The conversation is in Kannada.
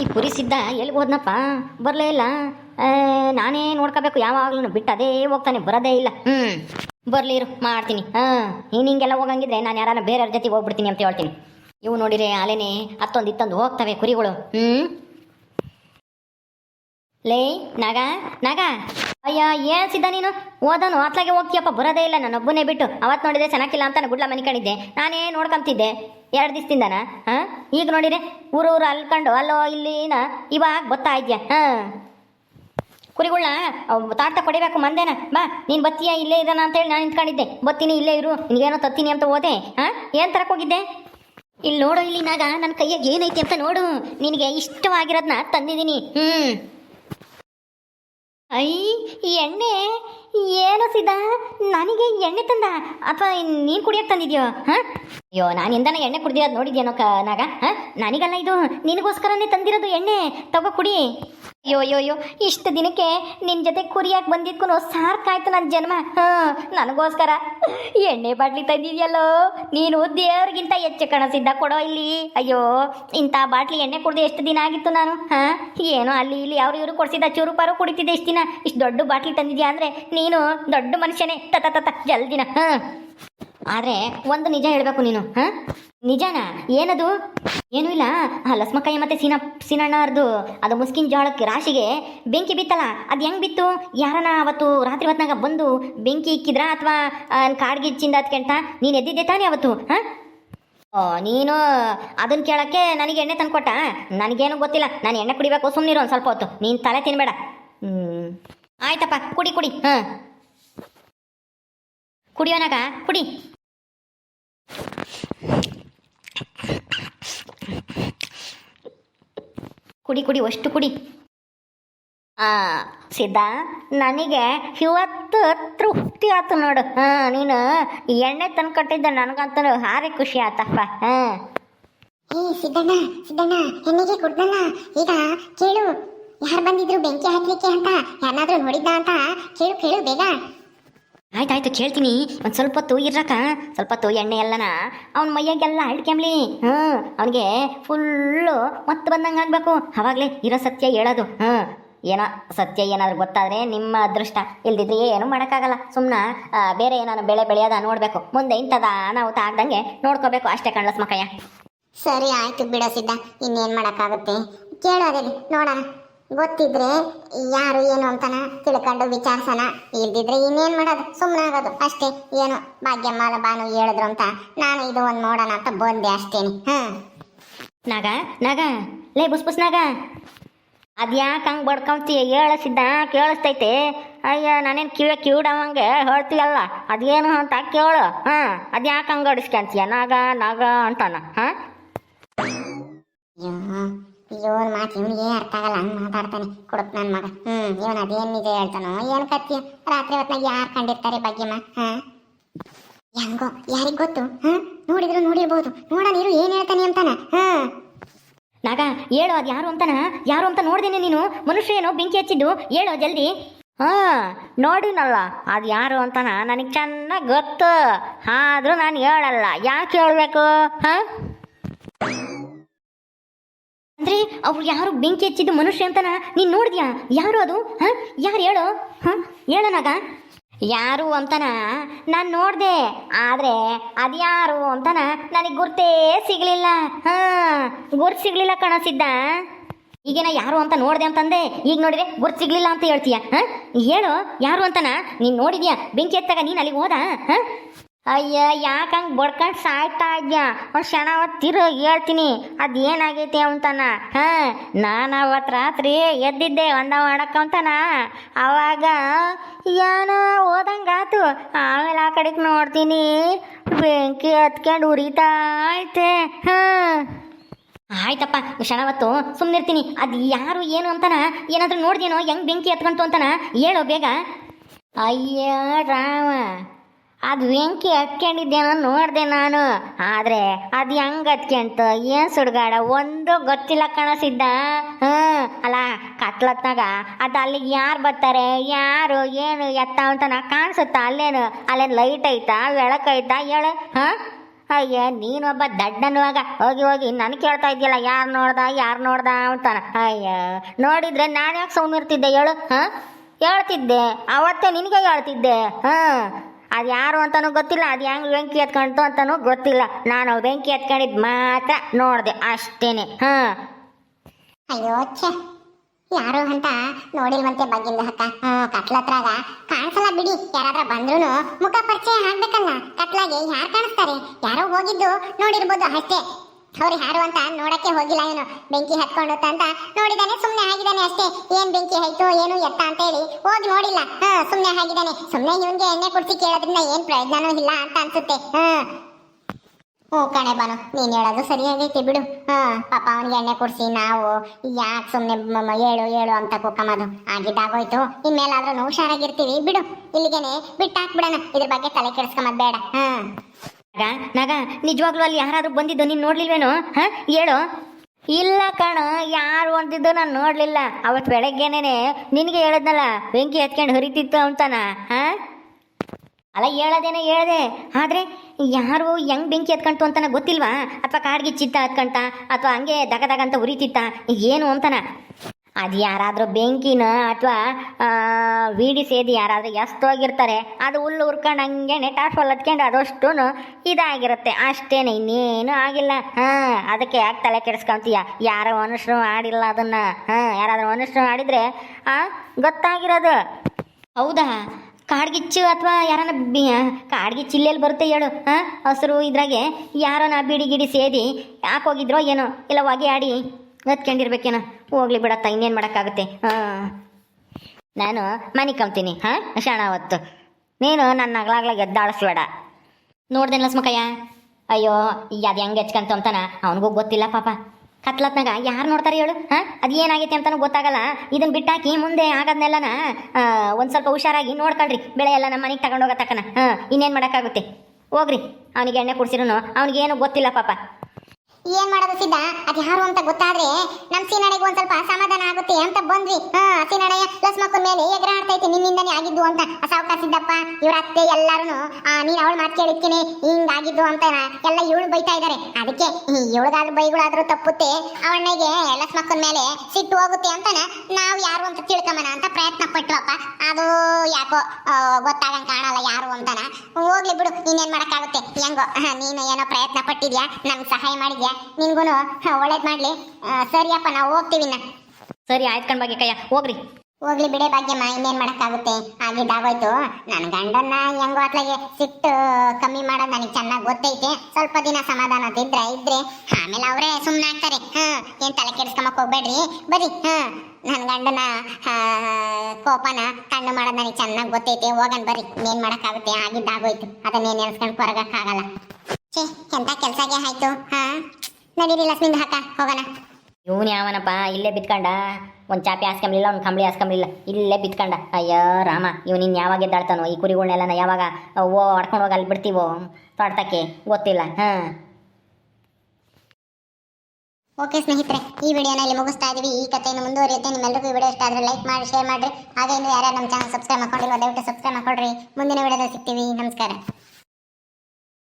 ಈ ಪುರಿ ಸಿದ್ಧ ಎಲ್ಲಿ ಹೋದ್ನಪ್ಪ? ಬರಲೇ ಇಲ್ಲ. ನಾನೇ ನೋಡ್ಕೋಬೇಕು. ಯಾವಾಗ್ಲೂ ಬಿಟ್ಟು ಅದೇ ಹೋಗ್ತಾನೆ, ಬರೋದೇ ಇಲ್ಲ. ಹ್ಞೂ ಬರಲಿ ಇರು, ಮಾಡ್ತೀನಿ. ಹಾಂ, ನೀನು ಹಿಂಗೆಲ್ಲ ಹೋಗಂಗಿದ್ರೆ ನಾನು ಯಾರನ್ನ ಬೇರೆಯವ್ರ ಜೊತೆ ಹೋಗ್ಬಿಡ್ತೀನಿ ಅಂತ ಹೇಳ್ತೀನಿ. ಇವು ನೋಡಿರಿ ಅಲೆನೇ ಹತ್ತೊಂದು ಇತ್ತೊಂದು ಹೋಗ್ತವೆ ಕುರಿಗಳು. ಹ್ಞೂ ಲೇ, ನಾಗ ನಾಗ. ಅಯ್ಯ, ಏನ್ ಸಿದ್ಧ ನೀನು? ಓದೋನು ಅತ್ಲಾಗೆ ಹೋಗ್ತೀಯಪ್ಪ, ಬರೋದೇ ಇಲ್ಲ. ನಾನು ಒಬ್ಬನೇ ಬಿಟ್ಟು ಅವತ್ತು ನೋಡಿದೆ ಚೆನ್ನಾಗಿಲ್ಲ ಅಂತ ಗುಡ್ಲ ಮನೆ ಕಣಿದ್ದೆ ನಾನೇ ನೋಡ್ಕೊಂತಿದ್ದೆ ಎರಡು ದಿವಸದಿಂದನ? ಹಾ? ಈಗ ನೋಡಿರಿ ಊರು ಊರು ಅಲ್ಕೊಂಡು, ಅಲ್ಲೋ, ಇಲ್ಲಿನ ಇವಾಗ ಬತ್ತಾ ಇದ್ಯಾ? ಹಾ. ಕುರಿಗಳನ್ನ ತಾಟ ಕೊಡಿಬೇಕು ಮಂದೇನ. ಬಾ, ನೀನು ಬತ್ತೀಯ? ಇಲ್ಲೇ ಇರೋಣ ಅಂತೇಳಿ ನಾನು ನಿಂತ್ಕೊಂಡಿದ್ದೆ. ಬತ್ತೀನಿ, ಇಲ್ಲೇ ಇರು. ನಿನಗೇನೋ ತತ್ತೀನಿ ಅಂತ ಓದೆ. ಹಾ? ಏನು ತರಕ್ಕೆ ಹೋಗಿದ್ದೆ? ಇಲ್ಲಿ ನೋಡು, ಇಲ್ಲಿ ನಾಗ. ನನ್ನ ಕೈಯಾಗ ಏನೈತಿ ಅಂತ ನೋಡು. ನಿನಗೆ ಇಷ್ಟವಾಗಿರೋದನ್ನ ತಂದಿದ್ದೀನಿ. ಹ್ಞೂ ಐ ಈ ಎಣ್ಣೆ ಏನು ಸಿದ್ಧ? ನನಗೆ ಎಣ್ಣೆ ತಂದ. ಅಥವಾ ನೀನು ಕುಡಿಯಕ್ಕೆ ತಂದಿದ್ಯೋ? ಹಾಂ? ಅಯ್ಯೋ, ನಾನು ಎಂದನ ಎಣ್ಣೆ ಕುಡ್ದಿರೋದು ನೋಡಿದ್ಯಾನೋ ಕ, ನಾಗ? ಹಾಂ? ನನಗಲ್ಲ ಇದು. ನಿನಗೋಸ್ಕರನೇ ತಂದಿರೋದು ಎಣ್ಣೆ. ತಗೋ ಕುಡಿ. ಅಯ್ಯೋ ಅಯ್ಯೋ ಅಯ್ಯೋ, ಇಷ್ಟು ದಿನಕ್ಕೆ ನಿನ್ನ ಜೊತೆ ಕುರಿಯಾಗಿ ಬಂದಿದ್ಕೂ ಸಾರ್ಕಾಯ್ತು ನನ್ನ ಜನ್ಮ. ಹಾಂ, ನನಗೋಸ್ಕರ. ಎಣ್ಣೆ ಬಾಟ್ಲಿ ತಂದಿದ್ಯಲ್ಲೋ? ನೀನು ದೇವ್ರಿಗಿಂತ ಹೆಚ್ಚು ಕಣಸಿದ್ದ ಕೊಡೋ ಇಲ್ಲಿ. ಅಯ್ಯೋ, ಇಂಥ ಬಾಟ್ಲಿ ಎಣ್ಣೆ ಕುಡ್ದು ಎಷ್ಟು ದಿನ ಆಗಿತ್ತು ನಾನು? ಹಾಂ? ಏನೋ ಅಲ್ಲಿ ಇಲ್ಲಿ ಅವ್ರು ಇವರು ಕೊಡ್ಸಿದ್ದ ಚೂರು ಪಾರು ಕುಡಿತಿದ್ದೆ ಇಷ್ಟು ದಿನ. ಇಷ್ಟು ದೊಡ್ಡ ಬಾಟ್ಲಿ ತಂದಿದ್ಯಾ ಅಂದರೆ ನೀನು ದೊಡ್ಡ ಮನುಷ್ಯನೇ. ತತ ತತ ಜಲ್ದಿನ. ಹಾಂ. ಆದರೆ ಒಂದು ನಿಜ ಹೇಳಬೇಕು ನೀನು. ಹಾಂ? ನಿಜನಾ? ಏನದು? ಏನೂ ಇಲ್ಲ. ಆ ಲಸ್ಮಕ್ಕಯ್ಯ ಮತ್ತೆ ಸೀನ ಸೀನಣ್ಣವ್ರದ್ದು ಅದು ಮುಸ್ಕಿನ್ ಜೋಳಕ್ಕೆ ರಾಶಿಗೆ ಬೆಂಕಿ ಬಿತ್ತಲ್ಲ? ಅದು ಹೆಂಗೆ ಬಿತ್ತು? ಯಾರನ ಅವತ್ತು ರಾತ್ರಿ ಹೊತ್ನಾಗ ಬಂದು ಬೆಂಕಿ ಇಕ್ಕಿದ್ರಾ ಅಥವಾ ಕಾಡ್ಗಿಚ್ಚಿಂದ ಚಿಂದ ಅದ್ಕೆಂತ ನೀನು ಎದ್ದಿದ್ದೆ ತಾನೇ ಅವತ್ತು? ಹಾಂ? ಓ, ನೀನು ಅದನ್ನ ಕೇಳಕ್ಕೆ ನನಗೆ ಎಣ್ಣೆ ತಂದ್ಕೊಟ್ಟ? ನನಗೇನು ಗೊತ್ತಿಲ್ಲ. ನಾನು ಎಣ್ಣೆ ಕುಡಿಬೇಕು ಸುಮ್ಮನಿರು ಒಂದು ಸ್ವಲ್ಪ ಹೊತ್ತು. ನೀನು ತಲೆ ತಿನ್ಬೇಡ. ಹ್ಞೂ ಆಯ್ತಪ್ಪ ಕುಡಿ ಕುಡಿ. ಹಾಂ. ಕುಡಿಯೋನಾಗ ಕುಡಿ. ಕುಡಿ ಕುಡಿ ಅಷ್ಟು ಕುಡಿ. ಆ ಸಿದ್ಧ ನನಗೆ ಇವತ್ತು ತೃಪ್ತಿ ಆಯ್ತು ನೋಡು. ಹಾ ನೀನು ಎಣ್ಣೆ ತಂದು ಕಟ್ಟಿದ್ದೆ ನನಗಂತೂ ಹಾರಿ ಖುಷಿ ಆತಪ್ಪ. ಹಾ. ಏ ಸಿದ್ದಣ್ಣ ಸಿದ್ದಣ್ಣ ಹೆಣ್ಣಿಗೆ ಕುಡ್ದಲ್ಲ? ಈಗ ಕೇಳು. ಯಾರು ಬಂದಿದ್ರು ಬೆಂಕಿ ಹಾಕ್ಲಿಕ್ಕೆ ಅಂತ ಯಾರನ್ನಾದ್ರೂ ನೋಡಿದ್ದ ಅಂತ ಕೇಳು ಕೇಳು ಬೇಗ. ಆಯ್ತಾಯ್ತು ಕೇಳ್ತೀನಿ. ಒಂದು ಸ್ವಲ್ಪ ಹೊತ್ತು ಇರ್ರಕ್ಕ. ಸ್ವಲ್ಪ ಹೊತ್ತು ಎಣ್ಣೆ ಎಲ್ಲನ. ಅವ್ನ ಮೈಯಾಗೆಲ್ಲ ಅಡ್ಕೆಂಬ್ಲಿ ಹ್ಞೂ ಅವನಿಗೆ ಫುಲ್ಲು ಮತ್ತೆ ಬಂದಂಗೆ ಆಗಬೇಕು. ಅವಾಗಲೇ ಇರೋ ಸತ್ಯ ಹೇಳೋದು. ಹ್ಞೂ ಏನೋ ಸತ್ಯ ಏನಾದ್ರು ಗೊತ್ತಾದರೆ ನಿಮ್ಮ ಅದೃಷ್ಟ. ಇಲ್ದಿದ್ರೆ ಏನು ಮಾಡೋಕ್ಕಾಗಲ್ಲ. ಸುಮ್ಮನೆ ಬೇರೆ ಏನಾದ್ರು ಬೆಳೆ ಬೆಳೆಯೋದ ನೋಡಬೇಕು. ಮುಂದೆ ಇಂಥದ ನಾವು ತಾಗ್ದಂಗೆ ನೋಡ್ಕೋಬೇಕು ಅಷ್ಟೇ ಕಣ್ಲಸ್ ಮಕ್ಕಯ್ಯ. ಸರಿ ಆಯಿತು ಬಿಡೋ ಸಿದ್ದ ಇನ್ನೇನು ಮಾಡೋಕ್ಕಾಗುತ್ತೆ? ಕೇಳೋದೇ ನೋಡೋಣ. ಗೊತ್ತಿದ್ರೆ ಯಾರು ಏನು ಅಂತಾನ ತಿಳ್ಕೊಂಡು ವಿಚಾರಿಸೋಣ ಇಲ್ದಿದ್ರೆ ಇನ್ನೇನು ಮಾಡೋದು? ಸುಮ್ಮನೆ ಆಗೋದು. ಅಷ್ಟೇ. ಏನು? ಭಾಗ್ಯಮ್ಮಲ ಬಾನು ಹೇಳಿದ್ರು ಅಂತ. ನಾನು ಇದು ಒಂದು ನೋಡೋಣ ಅಂತ ಬಂದೆ ಅಷ್ಟೇನೆ. ಹಾಂ ನಾಗ ನಾಗ. ಲೇ ಬುಸ್ ಬುಸ್ ನಾಗ. ಅದ್ಯಾಕೆ ಹಂಗೆ ಬಡ್ಕೊಂತೀಯ ಹೇಳಿಸಿದ್ದ ಕೇಳಿಸ್ತೈತೆ. ಅಯ್ಯ ನಾನೇನು ಕಿವಿ ಕಿವಿಡವಂಗೆ ಹೇಳ್ತೀಯಲ್ಲ. ಅದೇನು ಅಂತ ಕೇಳು. ಹಾಂ ಅದ್ಯಾಕೆ ಹಂಗೆ ಹೊಡಿಸ್ಕೊಂತೀಯ ನಾಗ ನಾಗ ಅಂತಾನ. ಹಾಂ? ಇವನ್ ಮಾತು ಇವನಿಗೆ ಅರ್ಥ ಆಗಲ್ಲ. ಹಂಗೆ ಮಾತಾಡ್ತಾನೆ. ಕೊಡುಕ್ ನನ್ನ ಮಗ. ಹ್ಮ್ ಏನ ಅದೇನ್ ನಿಜ ಹೇಳ್ತಾನೋ? ಏನು ಕತ್ತಿ? ರಾತ್ರಿ ಹೊತ್ನಾಗ ಯಾರು ಕಂಡಿರ್ತಾರೆ ಭಾಗ್ಯಮ್ಮ? ಹಾಂ? ಹೆಂಗೋ, ಯಾರಿಗ್ ಗೊತ್ತು? ಹಾಂ? ನೋಡಿದ್ರು ನೋಡಿರ್ಬೋದು. ನೋಡ ನೀರು ಏನು ಹೇಳ್ತಾನೆ ಅಂತಾನ? ಹಾಂ? ನಾಗ, ಹೇಳು ಅದು ಯಾರು ಅಂತಾನ? ಯಾರು ಅಂತ ನೋಡ್ದೇನೆ ನೀನು? ಮನುಷ್ಯ ಏನೋ ಬೆಂಕಿ ಹಚ್ಚಿದ್ದು? ಹೇಳೋ ಜಲ್ದಿ. ಹಾಂ, ನೋಡಿನಲ್ಲ. ಅದು ಯಾರು ಅಂತಾನ? ನನಗೆ ಚೆನ್ನಾಗಿ ಗೊತ್ತು. ಆದರೂ ನಾನು ಹೇಳಲ್ಲ. ಯಾಕೆ ಹೇಳಬೇಕು? ಹಾಂ? ಅಂದ್ರೆ ಅವ್ರು ಯಾರು ಬೆಂಕಿ ಹಚ್ಚಿದ್ದು ಮನುಷ್ಯ ಅಂತನ ನೀನು ನೋಡಿದ್ಯಾ? ಯಾರು ಅದು? ಹಾಂ? ಯಾರು ಹೇಳು? ಹಾಂ? ಹೇಳನಾಗ ಯಾರು ಅಂತನ ನಾನು ನೋಡಿದೆ. ಆದರೆ ಅದ್ಯಾರು ಅಂತನ ನನಗೆ ಗುರ್ತೇ ಸಿಗಲಿಲ್ಲ. ಹಾಂ, ಗುರ್ತು ಸಿಗಲಿಲ್ಲ ಕಣಸಿದ್ದ ಈಗೇನ ಯಾರು ಅಂತ ನೋಡಿದೆ ಅಂತಂದೆ. ಈಗ ನೋಡಿದ್ರೆ ಗುರ್ತು ಸಿಗ್ಲಿಲ್ಲ ಅಂತ ಹೇಳ್ತೀಯ. ಹಾಂ? ಹೇಳು, ಯಾರು ಅಂತನ? ನೀನು ನೋಡಿದ್ಯಾ? ಬೆಂಕಿ ಎತ್ತಾಗ ನೀನು ಅಲ್ಲಿಗೆ ಹೋದ? ಹಾಂ? ಅಯ್ಯ, ಯಾಕೆ ಹಂಗೆ ಬಡ್ಕೊಂಡು ಸಾಯ್ತಾ ಇದ್ಯಾ? ಒಂದು ಕ್ಷಣ ಹೊತ್ತಿರು ಹೇಳ್ತೀನಿ. ಅದು ಏನಾಗೈತಿ ಅಂತಾನ? ಹಾಂ, ನಾನು ಅವತ್ತು ರಾತ್ರಿ ಎದ್ದಿದ್ದೆ ಒಂದ ಮಾಡಕ್ಕಂತಾನ ಅವಾಗ ಏನೋ ಓದಂಗಾತು ಆಮೇಲೆ ಆ ಕಡೆಗೆ ನೋಡ್ತೀನಿ. ಬೆಂಕಿ ಹತ್ಕೊಂಡು ಉರಿತಾ ಐತೆ. ಹಾಂ. ಆಯ್ತಪ್ಪ ಕ್ಷಣವತ್ತು ಸುಮ್ಮನಿರ್ತೀನಿ ಅದು ಯಾರು, ಏನು ಅಂತಾನ? ಏನಾದರೂ ನೋಡ್ದೇನೋ ಹೆಂಗೆ ಬೆಂಕಿ ಹತ್ಕೊಂತು ಅಂತಾನ? ಹೇಳೋ ಬೇಗ. ಅಯ್ಯ, ರಾಮ. ಅದು ಬೆಂಕಿ ಹತ್ಕೊಂಡಿದ್ದೇನೋ ನೋಡಿದೆ ನಾನು. ಆದರೆ ಅದು ಹೆಂಗ್ ಹತ್ಕೊಂತು ಏನು ಸುಡ್ಗಾಡ? ಒಂದು ಗೊತ್ತಿಲ್ಲ ಕಣಸಿದ್ದ ಹ್ಞೂ ಅಲ್ಲ, ಕತ್ಲತ್ನಾಗ ಅದು ಅಲ್ಲಿಗೆ ಯಾರು ಬರ್ತಾರೆ? ಯಾರು? ಏನು ಎತ್ತ ಅಂತ ನಾ ಕಾಣಿಸುತ್ತಾ ಅಲ್ಲೇನು? ಅಲ್ಲೇನು ಲೈಟ್ ಐತಾ? ಬೆಳಕು ಐತಾ? ಹೇಳು. ಹಾಂ? ಅಯ್ಯ, ನೀನೊಬ್ಬ ದಡ್ಡನ್ನುವಾಗ ಹೋಗಿ ಹೋಗಿ. ನನಗೆ ಕೇಳ್ತಾ ಇದೆಯಲ್ಲ, ಯಾರು ನೋಡ್ದ? ಯಾರು ನೋಡ್ದ ಅಂತಾನ. ಅಯ್ಯ, ನೋಡಿದ್ರೆ ನಾನು ಯಾಕೆ ಸುಮ್ಮನಿರ್ತಿದ್ದೆ ಹೇಳು? ಹಾಂ? ಹೇಳ್ತಿದ್ದೆ. ಅವತ್ತೇ ನಿನಗೆ ಹೇಳ್ತಿದ್ದೆ. ಹಾ ಅದು ಯಾರು ಅಂತಾನೂ ಗೊತ್ತಿಲ್ಲ, ಅದು ಹೆಂಗ್ ಬೆಂಕಿ ಎತ್ಕೊಂಡ್ತು ಅಂತಾನೂ ಗೊತ್ತಿಲ್ಲ. ನಾನು ಬೆಂಕಿ ಎತ್ಕೊಂಡಿದ್ ಮಾತ್ರ ನೋಡಿದೆ, ಅಷ್ಟೇನೆ. ಹ. ಅಯ್ಯೋ, ಛೆ. ಯಾರು ಅಂತ ನೋಡಿಲ್ವಂತೆ ಬಗ್ಗಿಂದ ಹಕ್ಕ. ಹ್ಮ್, ಕತ್ಲತ್ರಾಗ ಕಾಣಿಸಲ್ಲ ಬಿಡಿ. ಯಾರಾದ್ರ ಬಂದ್ರು ಮುಖ ಪರಿಚಯ ಆಗ್ಬೇಕಲ್ಲ. ಕತ್ಲಾಗೆ ಯಾರು ಕಾಣಿಸ್ತಾರೆ? ಯಾರೋ ಹೋಗಿದ್ದು ನೋಡಿರ್ಬೋದು ಅಷ್ಟೇ. ಅವ್ರು ಯಾರು ಅಂತ ನೋಡಕ್ಕೆ ಹೋಗಿಲ್ಲ ಏನು. ಬೆಂಕಿ ಹತ್ಕೊಂಡು ಅಂತ ನೋಡಿದಾನೆ, ಸುಮ್ನೆ ಆಗಿದಾನೆ ಅಷ್ಟೇ. ಏನ್ ಬೆಂಕಿ ಆಯ್ತು ಏನು ಎತ್ತ ಅಂತ ಹೇಳಿ ಹೋಗಿ ನೋಡಿಲ್ಲ. ಸುಮ್ನೆ ಆಗಿದಾನೆ. ಸುಮ್ನೆ ಇವನ್ಗೆ ಎಣ್ಣೆ ಕುಡಿಸಿ ಕೇಳೋದ್ರಿಂದ ಏನ್ ಪ್ರಯೋಜನನೂ ಇಲ್ಲ ಅಂತ ಅನ್ಸುತ್ತೆ. ಹ್ಮ್ ಕಣೆ ಬಾನು ನೀನು ಹೇಳೋದು ಸರಿಯಾಗೈತಿ ಬಿಡು. ಹಾ, ಪಾಪ ಅವನಿಗೆ ಎಣ್ಣೆ ಕೊಡ್ಸಿ ನಾವು ಯಾಕೆ ಸುಮ್ಮನೆ ಹೇಳು ಹೇಳು ಅಂತ ಕುಕ್ಕಮ್ಮದು ಆಗಿದ್ದಾಗೋಯ್ತು. ಇನ್ಮೇಲಾದ್ರೂ ಹುಷಾರಾಗಿರ್ತೀವಿ. ಬಿಡು, ಇಲ್ಲಿಗೇನೆ ಬಿಟ್ಟಾಕ್ಬಿಡೋಣ. ಇದ್ರ ಬಗ್ಗೆ ತಲೆ ಕೆಡಿಸ್ಕೊಂಬದ್ ಬೇಡ. ಹಾ. ನಗ ನಗ, ನಿಜವಾಗ್ಲೂ ಅಲ್ಲಿ ಯಾರಾದ್ರೂ ಬಂದಿದ್ದು ನೀನು ನೋಡ್ಲಿಲ್ವೇನೋ? ಹಾ? ಹೇಳು? ಇಲ್ಲ ಕಣ, ಯಾರು ಅಂತಿದ್ದು ನಾನು ನೋಡ್ಲಿಲ್ಲ. ಅವತ್ತು ಬೆಳಗ್ಗೆನೇನೆ ನಿನಗೆ ಹೇಳದ್ನಲ್ಲ, ಬೆಂಕಿ ಹತ್ಕೊಂಡು ಹರಿತಿತ್ತು ಅಂತಾನ, ಹಾ? ಅಲ್ಲ, ಹೇಳೋದೇನೋ, ಹೇಳ್ದೆ. ಆದ್ರೆ ಯಾರು ಹೆಂಗ್ ಬೆಂಕಿ ಹತ್ಕಂತು ಅಂತಾನ ಗೊತ್ತಿಲ್ವಾ? ಅಥವಾ ಕಾಡ್ಗಿಚ್ಚಿತ್ತ ಚಿತ್ತ ಹತ್ಕಂತ ಅಥವಾ ಹಂಗೆ ದಗ ದಗ ಅಂತ ಉರಿತಿತ್ತ, ಏನು ಅಂತಾನ? ಅದು ಯಾರಾದರೂ ಬೆಂಕಿನ ಅಥವಾ ವೀಡಿ ಸೇದಿ ಯಾರಾದರೂ ಎಸ್ತೋಗಿರ್ತಾರೆ, ಅದು ಹುಲ್ಲು ಉರ್ಕೊಂಡು ಹಂಗೆ ನೆಟಾಫಲ್ ಹತ್ಕೊಂಡು ಅದಷ್ಟು ಇದಾಗಿರುತ್ತೆ. ಅಷ್ಟೇನೆ, ಇನ್ನೇನು ಆಗಿಲ್ಲ. ಹಾಂ, ಅದಕ್ಕೆ ಯಾಕೆ ತಲೆ ಕೆಡಿಸ್ಕೊಂತೀಯ? ಯಾರೋ ಮನುಷ್ಯರು ಆಡಿಲ್ಲ ಅದನ್ನು. ಹಾಂ, ಯಾರಾದರೂ ಮನುಷ್ಯರು ಮಾಡಿದರೆ ಗೊತ್ತಾಗಿರೋದು. ಹೌದಾ? ಕಾಡ್ಗಿಚ್ಚು ಅಥವಾ ಯಾರನ್ನ ಕಾಡ್ಗಿಚ್ಚು ಇಲ್ಲೆಲ್ಲಿ ಬರುತ್ತೆ ಹೇಳು. ಹಾಂ, ಹಸಿರು ಇದ್ರಾಗೆ ನಾ ಬೀಡಿ ಗಿಡಿ ಸೇದಿ ಯಾಕೆ ಹೋಗಿದ್ರೋ ಏನೋ, ಇಲ್ಲ ಹೊಗೆ ಆಡಿ ಎತ್ಕೊಂಡಿರ್ಬೇಕೇನೋ ಹೋಗ್ಲಿ ಬಿಡತ್ತ ಇನ್ನೇನು ಮಾಡೋಕ್ಕಾಗುತ್ತೆ? ಹಾಂ. ನಾನು ಮನೆ ಕಂಬ್ತೀನಿ ಹಾಂ? ಶಾಣ ಅವತ್ತು. ನೀನು ನನ್ನ ಅಗ್ಲಾಗ್ಲಾಗ ಎದ್ದಾಳಿಸ್ಬೇಡ ನೋಡ್ದೇನಲ್ಲ ಲಸ್ಮಕಯ್ಯ? ಅಯ್ಯೋ ಅದು ಹೆಂಗೆ ಹೆಚ್ಕಂತ ಅಂತಾನ? ಅವನಿಗೂ ಗೊತ್ತಿಲ್ಲ ಪಾಪ. ಕತ್ಲತ್ನಾಗ ಯಾರು ನೋಡ್ತಾರೆ ಹೇಳು, ಹಾಂ? ಅದು ಏನಾಗೈತೆ ಅಂತಾನೂ ಗೊತ್ತಾಗಲ್ಲ. ಇದನ್ನು ಬಿಟ್ಟಾಕಿ ಮುಂದೆ ಆಗೋದ್ನೆಲ್ಲನ ಒಂದು ಸ್ವಲ್ಪ ಹುಷಾರಾಗಿ ನೋಡ್ಕೊಳ್ರಿ. ಬೆಳೆ ಎಲ್ಲ ನಮ್ಮ ಮನೆಗೆ ತಗೊಂಡೋಗತ್ತಕ್ಕನ ಹಾಂ? ಇನ್ನೇನು ಮಾಡೋಕ್ಕಾಗುತ್ತೆ? ಹೋಗ್ರಿ. ಅವನಿಗೆ ಎಣ್ಣೆ ಕುಡ್ಸಿರೋನು, ಅವನಿಗೇನು ಗೊತ್ತಿಲ್ಲ ಪಾಪ. ಏನ್ ಮಾಡೋದು ಸಿದ್ಧ? ಅದ್ ಯಾರು ಅಂತ ಗೊತ್ತಾದ್ರೆ ನಮ್ ಸೀನಡೆಗೆ ಒಂದ್ ಸ್ವಲ್ಪ ಸಮಾಧಾನ ಆಗುತ್ತೆ ಅಂತ ಬಂದ್ವಿ. ಹಾ, ಸೀನಡೆಯ ಲಸ್ಮಕ್ಕನ ಮೇಲೆ ಎಗರಾಡ್ತೈತೆ ನಿನ್ನಿಂದನೇ ಆಗಿದ್ದು ಅಂತ. ಅಸಾವಕಾಶ ಸಿದ್ದಪ್ಪ, ಇವ್ರ ಅತ್ತೆ ಎಲ್ಲಾರು ನೀನ್ ಅವಳು ಮಾತು ಕೇಳಿದ್ಕೇನೆ, ಹಿಂಗಾಗಿದ್ದು ಅಂತ ಎಲ್ಲ ಇವಳು ಬೈತಾ ಇದಾರೆ. ಅದಕ್ಕೆ ಇವಳಗಾದ ಬೈಗಳಾದ್ರೂ ತಪ್ಪುತ್ತೆ. ಅವಣ್ಣಗೆ ಲಸ್ಮಕ್ಕನ ಮೇಲೆ ಸಿಟ್ಟು ಹೋಗುತ್ತೆ ಅಂತ ನಾವು ಯಾರು ಅಂತ ತಿಳ್ಕೊಂಬನ ಅಂತ ಪ್ರಯತ್ನ ಪಟ್ವಪ್ಪ. ಅದು ಯಾಕೋ ಗೊತ್ತಾಗಂಗ್ ಕಾಣಲ್ಲ ಯಾರು ಅಂತಾನ. ಹೋಗ್ಲಿ ಬಿಡು ನೀನೇನ್ ಮಾಡಕ್ಕಾಗುತ್ತೆ? ಹೆಂಗೋ ನೀನು ಏನೋ ಪ್ರಯತ್ನ ಪಟ್ಟಿದ್ಯಾ? ನಮ್ಗೆ ಸಹಾಯ ಮಾಡಿದ್ಯಾ? ನಿನ್ಗೂ ಒಳ್ಳೇದ್ ಮಾಡ್ಲಿ. ಸರಿಯಪ್ಪ ನಾವು ಹೋಗ್ತೀವಿ ನಾ ಸರಿ ಆಯ್ತು ಕಯ್ಯ ಹೋಗ್ರಿ. ಹೋಗ್ಲಿ ಬಿಡೆ ಭಾಗ್ಯಮ್ಮ ಇನ್ನೇನ್ ಮಾಡಕ್ಕಾಗುತ್ತೆ? ಆಗಿದ್ದಾಗೋಯ್ತು. ನನ್ನ ಗಂಡನ್ನ ಹೆಂಗೋ ಅತ್ಲಾಗೆ ಸಿಟ್ಟು ಕಮ್ಮಿ ಮಾಡೋದು ನನಗೆ ಚೆನ್ನಾಗಿ ಗೊತ್ತೈತೆ. ಸ್ವಲ್ಪ ದಿನ ಸಮಾಧಾನ ಇದ್ರೆ ಆಮೇಲೆ ಅವರೇ ಸುಮ್ಮನೆ ಆಗ್ತಾರೆ. ಹಾಂ ಏನು ತಲೆ ಕೆಡಿಸ್ಕೊಂಬಕ್ ಹೋಗ್ಬೇಡ್ರಿ. ಬರೀ ಹಾ. ನನ್ನ ಗಂಡನ ಕೋಪನ ಕಣ್ಣು ಮಾಡೋದು ನನಗೆ ಚೆನ್ನಾಗಿ ಗೊತ್ತೈತೆ. ಹೋಗನ್ ಬರ್ರಿ ಏನು ಮಾಡೋಕ್ಕಾಗುತ್ತೆ? ಆಗಿದ್ದಾಗೋಯ್ತು. ಅದನ್ನೇನು ನೆನೆಸ್ಕೊಂಡು ಕೊರಗಕ್ಕಾಗಲ್ಲ. ಛೇ ಎಂತ ಕೆಲ್ಸಗೆ ಆಯ್ತು? ಹಾ? ನಡೀರಿ ಲಕ್ಷ್ಮಿಂದ ಹಾಕ ಹೋಗೋಣ. ಇವನು ಯಾವನಪ್ಪ? ಇಲ್ಲೇ ಬಿತ್ಕೊಂಡ ಒಂದು ಚಾಪಿ ಹಾಸ್ಕೊಂಬಿಲ್ಲ ಒಂದು ಕಂಬಳಿ ಹಾಸ್ಕೊಂಬಲಿಲ್ಲ. ಇಲ್ಲೇ ಬಿತ್ಕೊಂಡ ಅಯ್ಯೋ ರಾಮ ಇವ್ ನಿನ್ ಯಾವಾಗ ಎದ್ದಾಡ್ತಾನೋ ಈ ಕುರಿಗಳನ್ನೆಲ್ಲ ಯಾವಾಗ ಓ ಹೊಡ್ಕೊಂಡು ಹೋಗಿ ಅಲ್ಲಿ ಬಿಡ್ತೀವೋ? ತೋಟಕ್ಕೆ? ಗೊತ್ತಿಲ್ಲ. ಹಾಂ. ಓಕೆ ಸ್ನೇಹಿತರೆ ಈ ವಿಡಿಯೋನ ಇಲ್ಲಿ ಮುಗಿಸ್ತಾ ಇದೀವಿ. ಈ ಕಥೆಯನ್ನು ಮುಂದುವರಿಯುತ್ತೆ. ನಿಮ್ಮೆಲ್ಲರಿಗೂ ಈ ವಿಡಿಯೋ ಇಷ್ಟ ಆದರೆ ಲೈಕ್ ಮಾಡಿ ಶೇರ್ ಮಾಡಿರಿ ಹಾಗೆ ಇನ್ನು ಯಾರ್ಯಾರು ನಮ್ಮ ಚಾನಲ್ ಸಬ್ಸ್ಕ್ರೈಬ್ ಮಾಡ್ಕೊಂಡಿಲ್ವ ದಯವಿಟ್ಟು ಸಬ್ಸ್ಕ್ರೈಬ್ ಮಾಡ್ಕೊಳ್ರಿ. ಮುಂದಿನ ವಿಡಿಯೋದಲ್ಲಿ ಸಿಗ್ತೀವಿ. ನಮಸ್ಕಾರ.